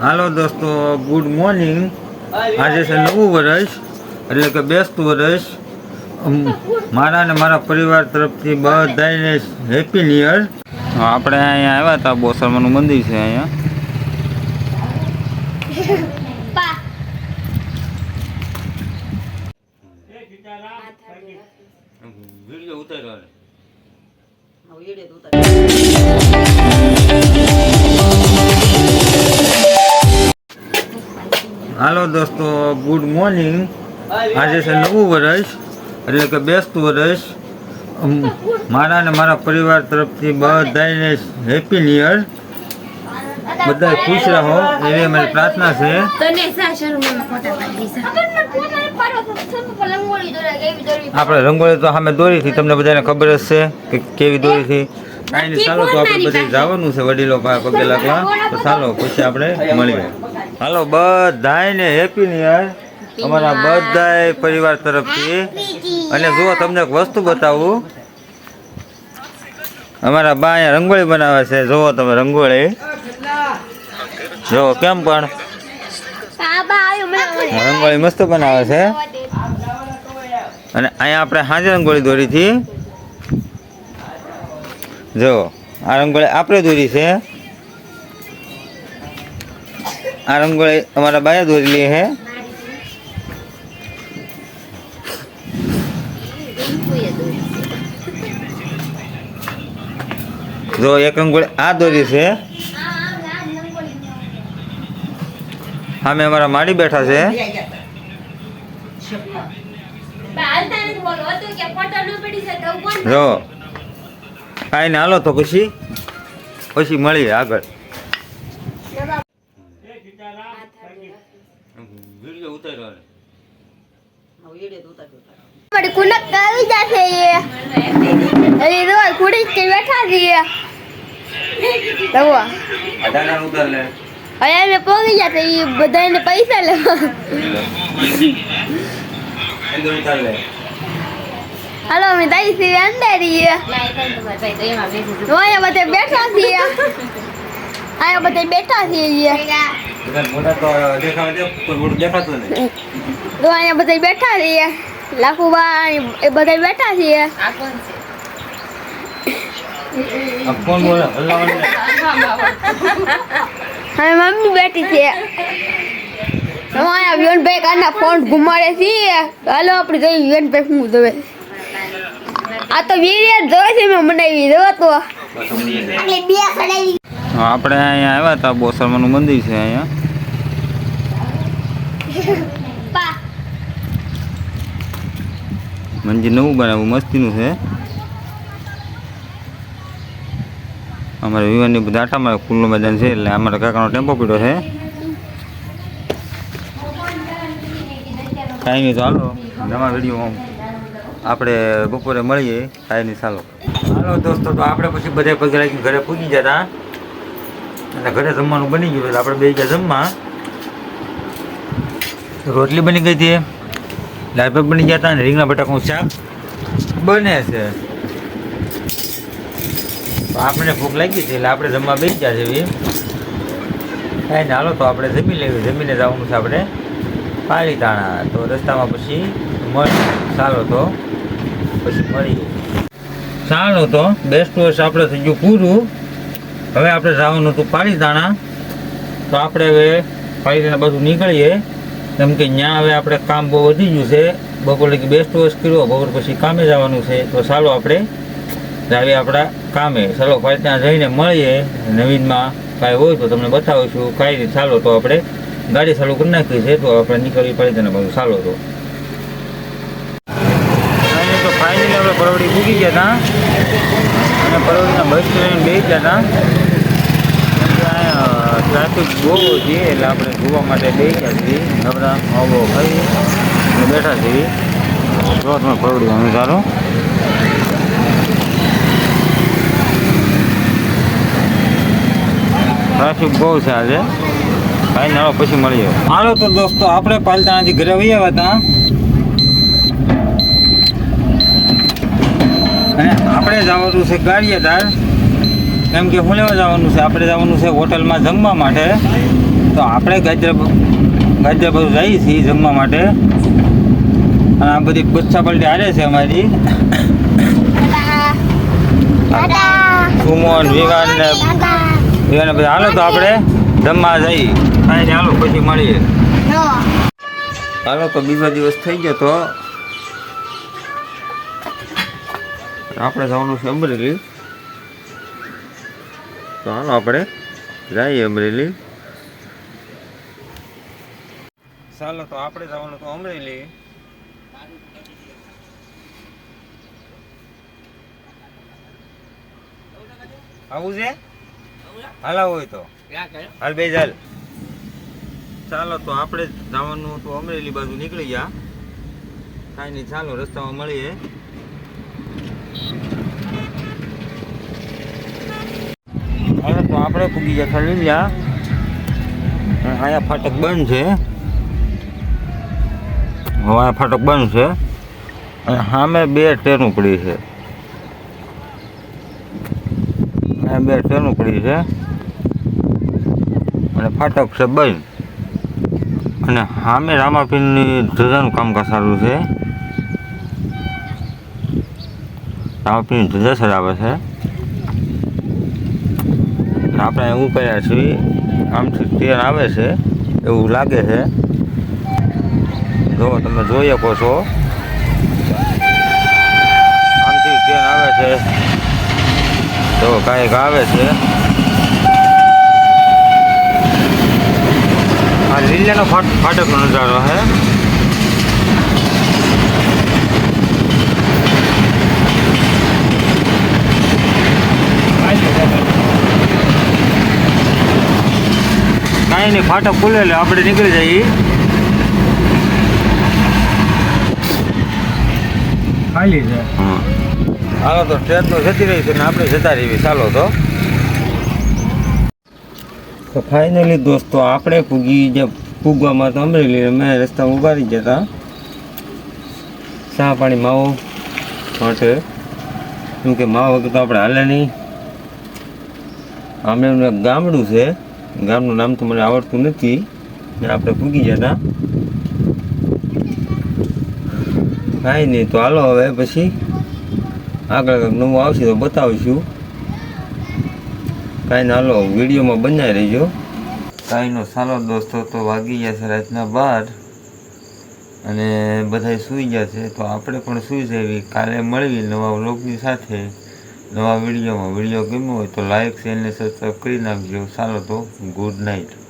હાલો દોસ્તો good morning આજે છે નવું વર્ષ એટલે કે બેસતું વર્ષ. મારા અને મારા પરિવાર તરફથી બધાને હેપી ન્યુ યર આપણે અહીંયા આવ્યા હતા બોસરમાનું મંદિર છે અહીંયા. વીડિયો ઉતાર્યો. હાલો દોસ્તો ગુડ મોર્નિંગ આજે છે નવું વર્ષ એટલે કે બેસતું વર્ષ. મારા અને મારા પરિવાર તરફથી બધાને હેપી ન્યુ યર બધા ખુશ રહો એવી અમારી પ્રાર્થના છે. આપણે રંગોળી તો સામે દોરી હતી તમને બધાને ખબર જ છે કે કેવી દોરી હતી કાંઈ નહીં ચાલો તો આપણે બધે જવાનું છે વડીલો પગે લાગવા. તો ચાલો પછી આપણે મળીએ. હાલો બધાને હેપી ન્યુ અમારા બધાય પરિવાર તરફથી. અને જુઓ તમને એક વસ્તુ બતાવું. અમારા બા અહીંયા રંગોળી બનાવે છે. જુઓ તમે રંગોળી. જુઓ કેમ પણ? રંગોળી મસ્ત બનાવે છે. અને અહીંયા આપણે હાજર રંગોળી દોરી હતી. જુઓ આ રંગોળી આપણે દોરી છે. આ રંગોળી અમારા બાએ દોરેલી હે. જો એક રંગોળી આ દોરી છે. અમે અમારા માડી બેઠા છે. જો કાંઈ ને હાલો તો પછી. પછી મળીએ આગળ. વીડિયો ઉતાર્યો મારી કુનક આવી જશે એ. એ કુડી કે બેઠા છીએ. તવો અઢાર ઉતાર લે. હવે અમે પોગી જશે એ બધાને પૈસા લેવા અંદર ઉતાર લે. હાલો અમે દઈ છીએ અંદર છીએ બધા બેઠા છીએ. અહીંયા બધા બેઠા છીએ તો દેખાવા દે પણ મોટું દેખાતું નહીં તો અહીંયા બધા બેઠા છીએ લાખુબા એ બધા બેઠા છીએ. હવે મમ્મી બેઠી છે. અહીંયા વિવનભાઈ કાના ફોન ઘુમાડે છે. હાલો આપણે જઈએ વિવનભાઈ શું જોવે આ તો વીડિયો જોવે છે મેં બનાવી જોવો તો. આપણે અહીંયા આવ્યા હતા બોસરમાનું મંદિર છે અહીંયા. મંદિર નવું બનાવ્યું મસ્તીનું છે. અમારે વિવાનની બધા આટા મારે ખુલ્લું મેદાન છે એટલે અમારા કાકાનો ટેમ્પો પીડ્યો છે. કાંઈ નહીં ચાલો નવા વીડિયો આપણે બપોરે મળીએ કાંઈ નહીં ચાલો. હાલો દોસ્તો તો આપણે પછી બધા પગે લાગીને ઘરે પૂગી જતા. અને ઘરે જમવાનું બની ગયું એટલે આપણે બે ગયા જમવા. રોટલી બની ગઈ હતી. દાળ બની ગયા હતા અને રીંગણા બટાકાનું શાક બને છે. આપણે ભૂખ લાગી છે એટલે આપણે જમવા બેસી ગયા છે એવી કાંઈ હાલો તો આપણે જમી લેવી જમીને જવાનું છે આપણે પાલીતાણા. તો રસ્તામાં પછી મળી ચાલો તો. પછી મળીએ. ચાલો તો બેસ્ટ વર્ષ આપણે થઈ ગયું પૂરું. હવે આપણે જવાનું હતું પાલીતાણા તો આપણે હવે પાલીતાણા બધું નીકળીએ. કેમ કે ત્યાં હવે આપણે કામ બહુ વધી ગયું છે. બપોરે બેસ્ટ વર્ષ કર્યો, બપોર પછી કામે જવાનું છે. તો ચાલો આપણે જાવે આપણા કામે. ચાલો પાલીતાણા જઈને મળીએ. નવીનમાં કાંઈ હોય તો તમને બતાવીશું. કાંઈ રીતે ચાલો તો આપણે ગાડી ચાલુ કરી નાખી છે. તો આપણે નીકળવી પાલીતાણા બધું ચાલો તો. ફાઇનલી આપણે પરવડી મૂકી ગયા હતા અને પરવડીના બસ ટ્રેન બે ગયા હતા ટ્રાફિક બહુ છે એટલે આપણે જોવા માટે બેઠા છીએ. નવરા આવો ખાઈ બેઠા છીએ. જો તમે અમે સારું ટ્રાફિક બહુ છે આજે. કાંઈ નાળો પછી મળીએ હાલો તો દોસ્તો, આપણે પાલતાણાથી ઘરે આવી આવ્યા હતા. અને આપણે જવાનું છે ગાડીએદાર કેમ કે હું લેવા જવાનું છે. આપણે જવાનું છે હોટલમાં જમવા માટે. તો આપણે ગાજર ગાજર જઈએ છીએ જમવા માટે. અને આ બધી બચ્ચા પલટી હારે છે અમારી. સુમન, વિવાન ને વિવાન બધા. હાલો તો આપણે જમવા જઈએ. કાંઈ હાલો, પછી મળીએ. હાલો તો બીજો દિવસ થઈ ગયો તો. આપણે જવાનું છે અમરેલી. તો હાલો આપણે જઈએ અમરેલી. ચાલો, તો આપણે જવાનું તો અમરેલી. આવું છે? હાલા, હોય તો. હાલ, બે ચાલ ચાલો, તો આપણે જવાનું તો અમરેલી બાજુ નીકળી ગયા. કાંઈ નહીં, ચાલો, રસ્તામાં મળીએ હવે તો આપણે પૂગી ગયા ખરીદ્યા અહીંયા ફાટક બંધ છે. અહીંયા ફાટક બંધ છે. અને સામે બે ટ્રેન ઉપડી છે. બે ટ્રેન ઉપડી છે. અને ફાટક છે બંધ. અને સામે રામાપીરની ધજાનું કામકાજ સારું છે. રામાપીરની ધજા સજાવે છે. આપણે અહીં કર્યા છીએ. આમથી તેલ આવે છે, એવું લાગે છે. જો, તમે જોઈ શકો છો. આમથી તેલ આવે છે. તો કાંઈક આવે છે. આ લીલાનો ફાટ ફાટકનો નજારો છે નહીં ફાટક ખુલે એટલે આપણે નીકળી જઈએ. ખાલી છે. હા. હાલો તો ટ્રેન તો જતી રહી છે ને આપણે જતા રહીએ. ચાલો તો. તો ફાઇનલી દોસ્તો આપણે પૂગી જે પૂગવામાં તો અમરેલી અમે રસ્તા ઊભા જતા ચા પાણી માવો માટે. કેમ કે માવો વગર તો આપણે હાલે નહીં. આમે એમનું એક ગામડું છે. ગામનું નામ તો મને આવડતું નથી, ને આપણે પૂગી હતા કાંઈ નહીં, તો હાલો હવે પછી. આગળ કંઈક નવું આવશે તો બતાવીશું. કાંઈ ના, હાલો, વિડીયોમાં બનાવી રહેજો. કાંઈનો સારો દોસ્તો તો વાગી ગયા છે રાતના બાર, અને બધા સૂઈ ગયા છે, તો આપણે પણ સૂઈ જઈએ. કાલે મળવી નવા વ્લોગની સાથે. નવા વિડીયોમાં. વીડિયો ગમ્યો હોય તો લાઇક શેર ને સબસ્ક્રાઈબ કરી નાખજો. ચાલો તો ગુડ નાઇટ